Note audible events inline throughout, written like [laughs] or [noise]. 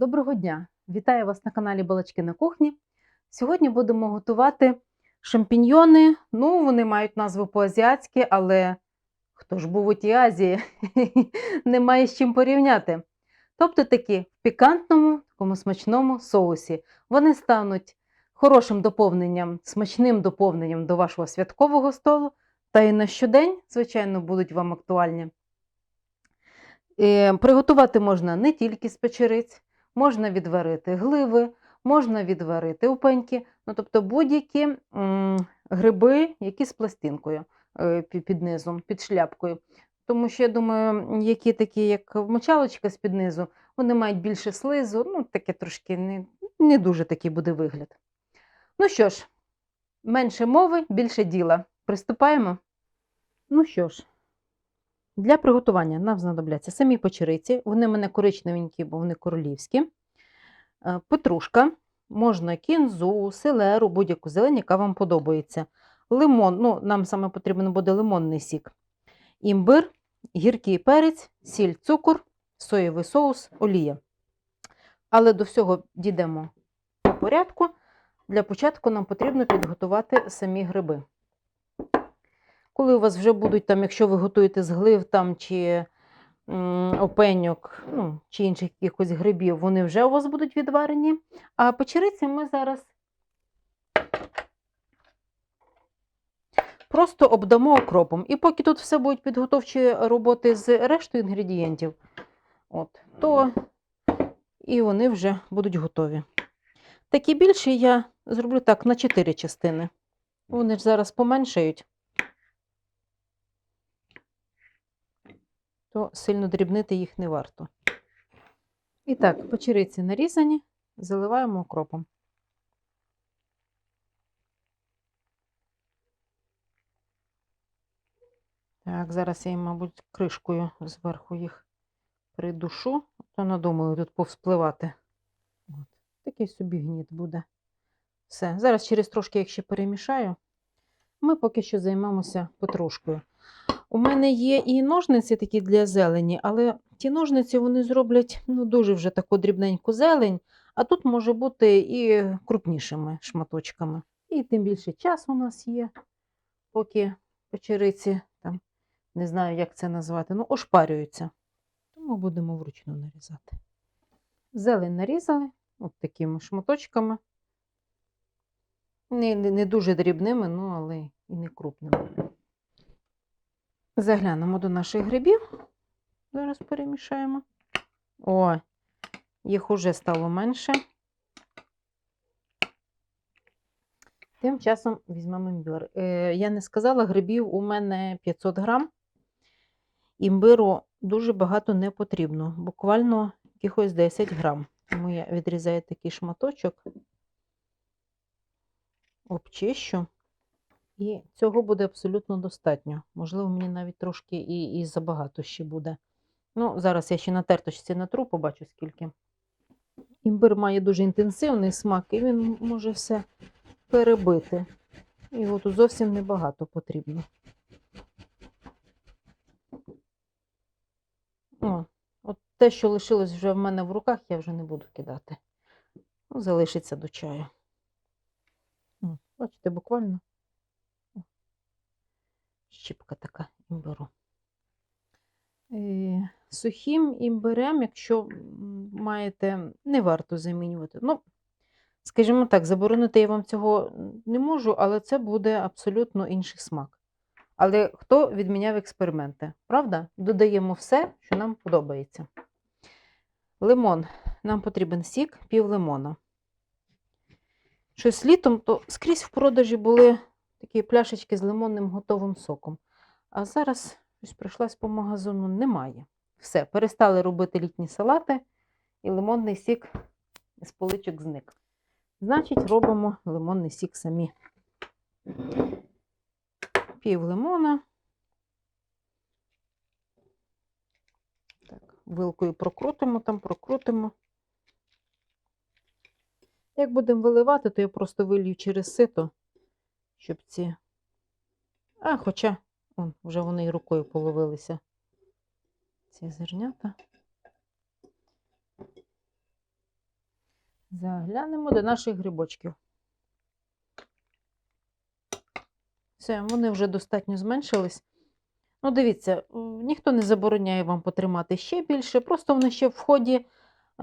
Доброго дня! Вітаю вас на каналі Балачки на кухні. Сьогодні будемо готувати шампіньйони. Ну, вони мають назву по-азіатськи, але хто ж був у тій Азії? [laughs] Немає з чим порівняти. Тобто такі в пікантному, такому смачному соусі. Вони стануть хорошим доповненням, смачним доповненням до вашого святкового столу, та і на щодень, звичайно, будуть вам актуальні. Е, Приготувати можна не тільки з печериць, можна відварити гливи, можна відварити опеньки, ну, тобто будь-які гриби, які з пластинкою е, під низом, під шляпкою. Тому що я думаю, які такі, як мочалочка з-під низу, вони мають більше слизу, ну, таке трошки не, не дуже такий буде вигляд. Ну що ж, менше мови, більше діла. Приступаємо. Ну що ж, для приготування нам знадобляться самі печериці. Вони в мене коричневенькі, бо вони королівські. Е, Петрушка, можна кінзу, селеру, будь-яку зелень, яка вам подобається. Лимон, ну, нам саме потрібен буде лимонний сік. Імбир, гіркий перець, сіль, цукор, соєвий соус, олія. Але до всього дійдемо по порядку. Для початку нам потрібно підготувати самі гриби. Коли у вас вже будуть, там, якщо ви готуєте з глив там, чи опеньок, ну, чи інших якихось грибів, вони вже у вас будуть відварені. А печериці ми зараз просто обдамо окропом. І поки тут все будуть підготовчі роботи з рештою інгредієнтів, от, то і вони вже будуть готові. Такі більші я зроблю так на 4 частини. Вони ж зараз поменшають. То сильно дрібнити їх не варто. І так, печериці нарізані, заливаємо окропом. Так, зараз я, їм, мабуть, кришкою зверху їх придушу, то надумаю тут повспливати. От. Такий собі гніт буде. Все. Зараз через трошки, як ще перемішаю, ми поки що займемося петрушкою. У мене є і ножниці такі для зелені, але ті ножниці вони зроблять ну, дуже вже таку дрібненьку зелень, а тут може бути і крупнішими шматочками. І тим більше час у нас є, поки печериці, там, не знаю, як це назвати, ну, ошпарюються. Тому будемо вручну нарізати. Зелень нарізали от такими шматочками. Не, не, не дуже дрібними, ну, але і не крупними. Заглянемо до наших грибів. Зараз перемішаємо. О, їх уже стало менше. Тим часом візьмемо імбир. Е, я не сказала, грибів у мене 500 грам. Імбиру дуже багато не потрібно, буквально якихось 10 грам. Тому я відрізаю такий шматочок, обчищу. І цього буде абсолютно достатньо. Можливо, мені навіть трошки і, і забагато ще буде. Ну, зараз я ще на терточці натру, побачу скільки. Імбир має дуже інтенсивний смак, і він може все перебити. І от зовсім небагато потрібно. О, от те, що лишилось вже в мене в руках, я вже не буду кидати. Ну, залишиться до чаю. О, бачите, буквально щіпка така імбиру. Е, Сухим імбирем, якщо маєте, не варто замінювати. Ну, скажімо так, заборонити я вам цього не можу, але це буде абсолютно інший смак. Але хто відміняв експерименти? Правда? Додаємо все, що нам подобається. Лимон. Нам потрібен сік, пів лимона. Щось літом, то скрізь в продажі були такі пляшечки з лимонним готовим соком. А зараз щось прийшлась по магазину, немає. Все, перестали робити літні салати, і лимонний сік з поличок зник. Значить, робимо лимонний сік самі. Пів лимона. Так, вилкою прокрутимо там, прокрутимо. Як будемо виливати, то я просто вилью через сито щоб ці. А, хоча, он, вже вони і рукою половилися. Ці зернята. Заглянемо до наших грибочків. Все, вони вже достатньо зменшились. Ну, дивіться, ніхто не забороняє вам потримати ще більше, просто вони ще в ході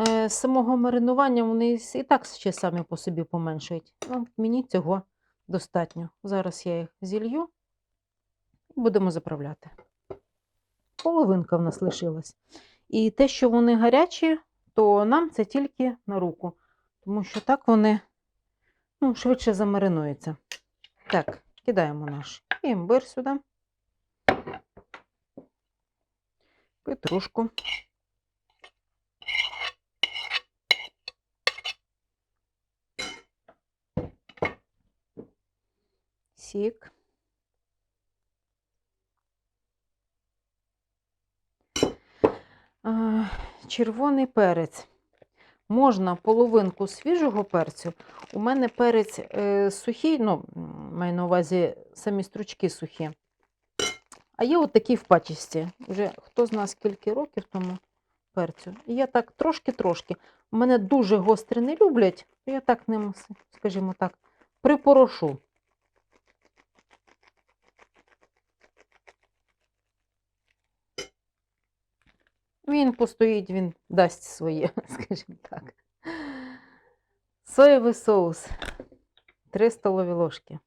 е, самого маринування вони і так ще самі по собі поменшують. Ну, мені цього достатньо. Зараз я їх зілью і будемо заправляти. Половинка в нас лишилась. І те, що вони гарячі, то нам це тільки на руку, тому що так вони ну, швидше замаринуються. Так, кидаємо наш імбир сюди. Петрушку. Сік. Червоний перець. Можна половинку свіжого перцю. У мене перець е, сухий, ну, маю на увазі самі стручки сухі. А є от в пачечці. Вже хто з нас скільки років тому перцю. І я так трошки-трошки. Мене дуже гостре не люблять, я так ним, скажімо так, припорошу. Він постоїть, він дасть своє, [laughs] скажімо так. Соєвий соус. 3 столові ложки.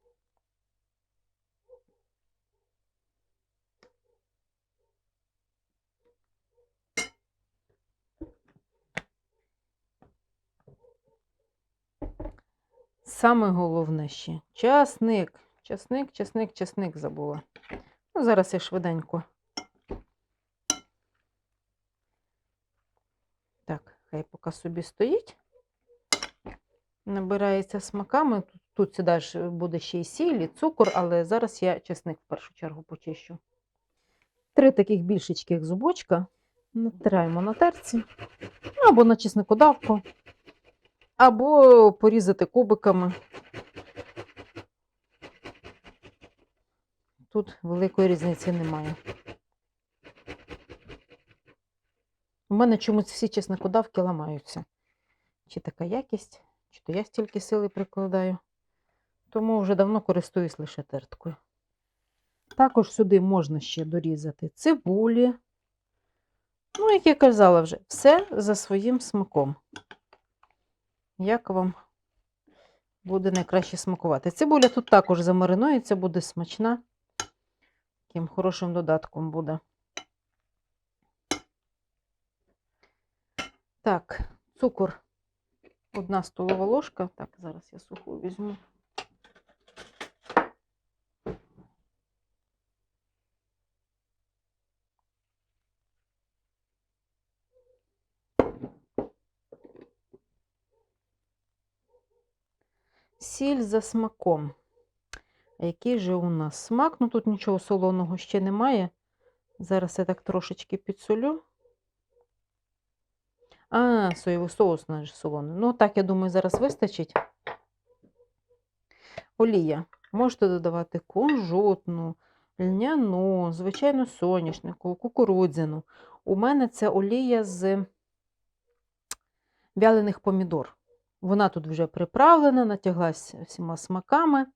Саме головне ще часник. Часник, часник, часник забула. Ну, зараз я швиденько. Так, хай поки собі стоїть. Набирається смаками. Тут, сюди ж буде ще й сіль, і цукор, але зараз я чесник в першу чергу почищу. Три таких більшечких зубочка натираємо на терці, або на чесникодавку, або порізати кубиками. Тут великої різниці немає. У мене чомусь всі чесникодавки ламаються. Чи така якість, чи то я стільки сили прикладаю. Тому вже давно користуюсь лише терткою. Також сюди можна ще дорізати цибулі. Ну, як я казала вже, все за своїм смаком. Як вам буде найкраще смакувати? Цибуля тут також замаринується, буде смачна. Таким хорошим додатком буде. Так, цукор. Одна столова ложка. Так, зараз я суху візьму. Сіль за смаком. А який же у нас смак? Ну тут нічого солоного ще немає. Зараз я так трошечки підсолю. А, соєвий соус наш солоний. Ну, так, я думаю, зараз вистачить. Олія. Можете додавати кунжутну, льняну, звичайно, соняшнику, кукурудзяну. У мене це олія з вялених помідор. Вона тут вже приправлена, натяглась всіма смаками.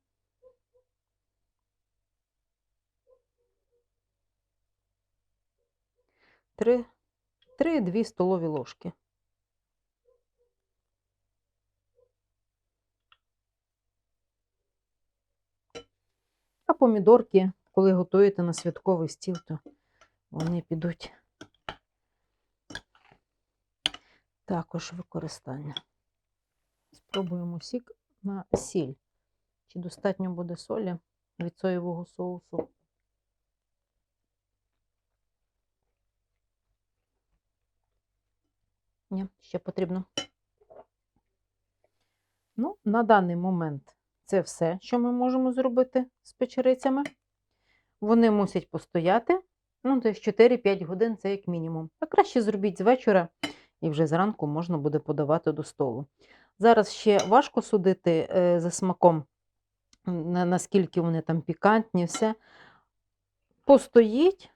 Три, три-дві столові ложки. А помідорки, коли готуєте на святковий стіл, то вони підуть також використання. Спробуємо сік на сіль. Чи достатньо буде солі від соєвого соусу? Ні, ще потрібно. Ну, на даний момент це все, що ми можемо зробити з печерицями. Вони мусять постояти. Ну, десь 4-5 годин це як мінімум. А краще зробіть з вечора, і вже зранку можна буде подавати до столу. Зараз ще важко судити е, за смаком, наскільки вони там пікантні, все. Постоїть,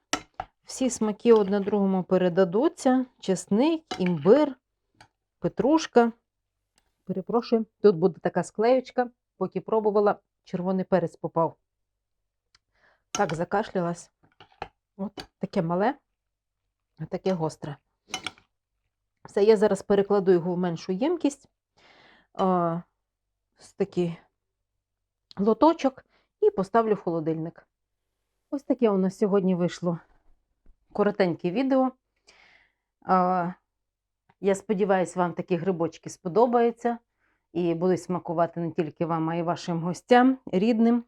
всі смаки одне другому передадуться: чесник, імбир, петрушка. Перепрошую, тут буде така склеючка, поки пробувала, червоний перець попав. Так закашлялась. От таке мале, а таке гостре. Все, я зараз перекладу його в меншу ємкість. Ось такий лоточок і поставлю в холодильник. Ось таке у нас сьогодні вийшло коротеньке відео. Я сподіваюся, вам такі грибочки сподобаються і будуть смакувати не тільки вам, а й вашим гостям, рідним.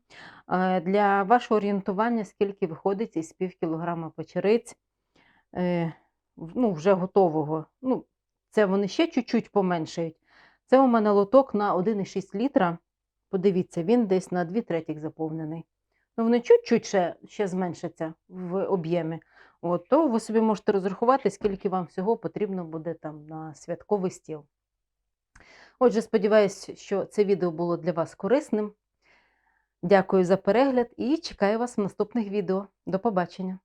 Е, Для вашого орієнтування, скільки виходить із пів кілограма печериць, е, ну, вже готового. Ну, це вони ще чуть-чуть поменшають. Це у мене лоток на 1,6 літра. Подивіться, він десь на 2 третіх заповнений. Ну, вони чуть-чуть ще, ще зменшаться в об'ємі. От, то ви собі можете розрахувати, скільки вам всього потрібно буде там на святковий стіл. Отже, сподіваюся, що це відео було для вас корисним. Дякую за перегляд і чекаю вас в наступних відео. До побачення!